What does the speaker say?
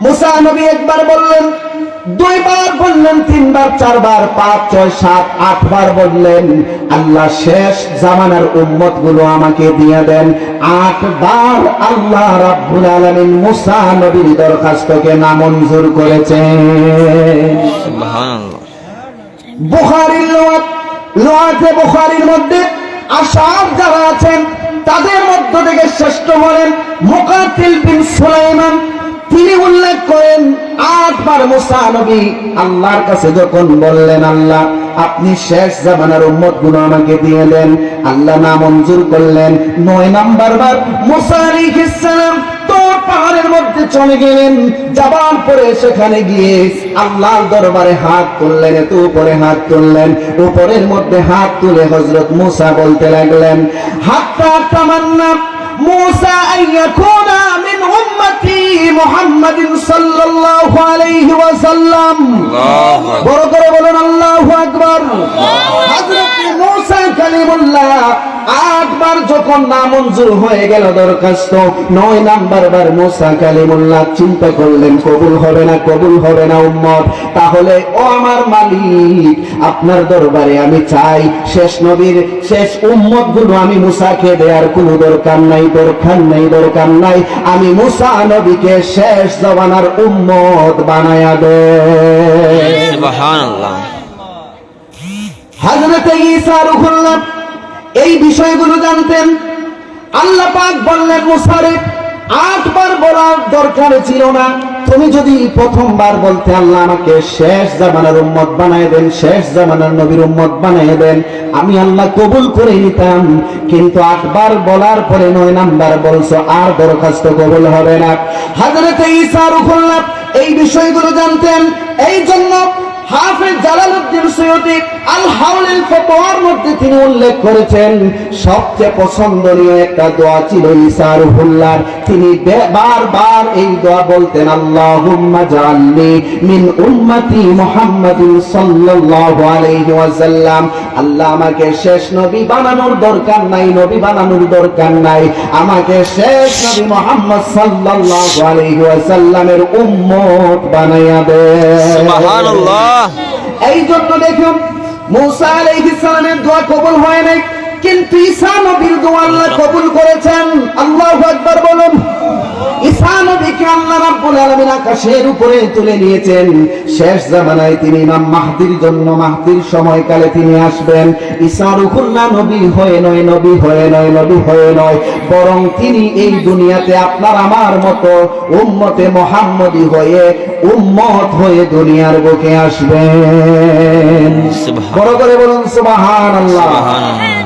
মুসা নবী একবার বললেন দুইবার বললেন তিনবার চারবার পাঁচ ছয় সাত আটবার বললেন আল্লাহ শেষ জামানার উম্মতগুলো আমাকে দিয়ে দেন। আটবার আল্লাহ রাব্বুল আলামিন মুসা নবীর দরখাস্তকে নামঞ্জুর করেছেন। সুবহানাল্লাহ। বুখারির লোয়াত বুখারির মধ্যে আসার যারা আছেন তাদের মধ্য থেকে শ্রেষ্ঠ হলেন মুকাতিল বিন সুলাইমান আটবার মুসা নবী আল্লাহর কাছে যখন বললেন, আল্লাহ, আপনি শেষ জামানার উম্মতগুলো আমাকে দিয়ে দেন। আল্লাহ না মঞ্জুর করলেন। নয় নাম্বার বার মুসা আলাইহিস সালাম তোর পাহাড়ের মধ্যে চলে গেলেন। যাবার পরে সেখানে গিয়ে আল্লাহর দরবারে হাত তুললেন, এত উপরে হাত তুললেন। উপরের মধ্যে হাত তুলে হজরত মুসা বলতে লাগলেন হাতটা তামান্না, মুসা মিন উম্মতি। মুহাম্মাদিন সাল্লাল্লাহু আলাইহি ওয়াসাল্লাম। বড় করে বলুন আল্লাহু আকবার। হযরত মূসা কালিমুল্লাহ আটবার যখন নামঞ্জুর হয়ে গেল দরখাস্ত নয় নাম্বার বার মুসা কালিমুল্লাহ চিন্তা করলেন কবুল হবে না কবুল হবে না উম্মত। তাহলে ও আমার মালিক আপনার দরবারে আমি চাই শেষ নবীর শেষ উম্মতগুলো আমি মুসাকে দেওয়ার কোনো দরকার নাই দরকার নাই দরকার নাই। আমি মুসা নবীকে শেষ জবানার উম্মত বানায়া দে হাজরতে ঈসা রুহুল্লাহ এই বিষয়গুলো জানতেন। আল্লাহ পাক বললেন মুসারে আটবার বলার দরকার ছিল না। তুমি যদি প্রথমবার বলতে আল্লাহ আমাকে শেষ জামানার উম্মত বানায় দেন, শেষ জামানার নবীর উম্মত বানায় দেন, আমি আল্লাহ কবুল করে নিতাম। কিন্তু আটবার বলার পরে নয় নাম্বার বলছো, আর দরখাস্ত কবুল হবে না। হাজরতে ঈসা রুহুল্লাহ এই বিষয়গুলো জানতেন। এই জন্য হাফেজ আল ফতোয়ার মধ্যে তিনি উল্লেখ করেছেন, সবচেয়ে পছন্দনীয় একটা দোয়া ছিল ঈসা রুহুল্লাহর তিনি বারবার এই দোয়া বলতেন, আল্লাহুম্মা মিন উম্মতি মুহাম্মাদিন সাল্লাল্লাহু আলাইহি ওয়াসাল্লাম। আল্লাহ আমাকে শেষ নবী বানানোর দরকার নাই, নবী বানানোর দরকার নাই। আমাকে শেষ নবী মুহাম্মদ সাল্লাল্লাহু আলাইহি ওয়াসাল্লামের উম্মত বানাইয়া দে। সুবহানাল্লাহ। এই জন্য দেখুন, মুসা আলাইহিস সালামের দোয়া কবুল হয় নাই, কিন্তু ঈসা নবীর দোয়া আল্লাহ কবুল করেছেন। আল্লাহু আকবার আলামিন আকাশের উপরে তুলে নিয়েছেন। শেষ জামানায় তিনি ইমাম মাহদির জন্য মাহদির সময়কালে তিনি আসবেন। ঈসা রুহুল্লাহ নবী হয়ে নয় নবী হয়ে নয় নবী হয়ে নয়। বরং তিনি এই দুনিয়াতে আপনার আমার মতো উম্মতে মোহাম্মদী হয়ে উম্মত হয়ে দুনিয়ার বুকে আসবেন। সুবহান- বড় করে বলুন সুবহানাল্লাহ। সুবহানাল্লাহ।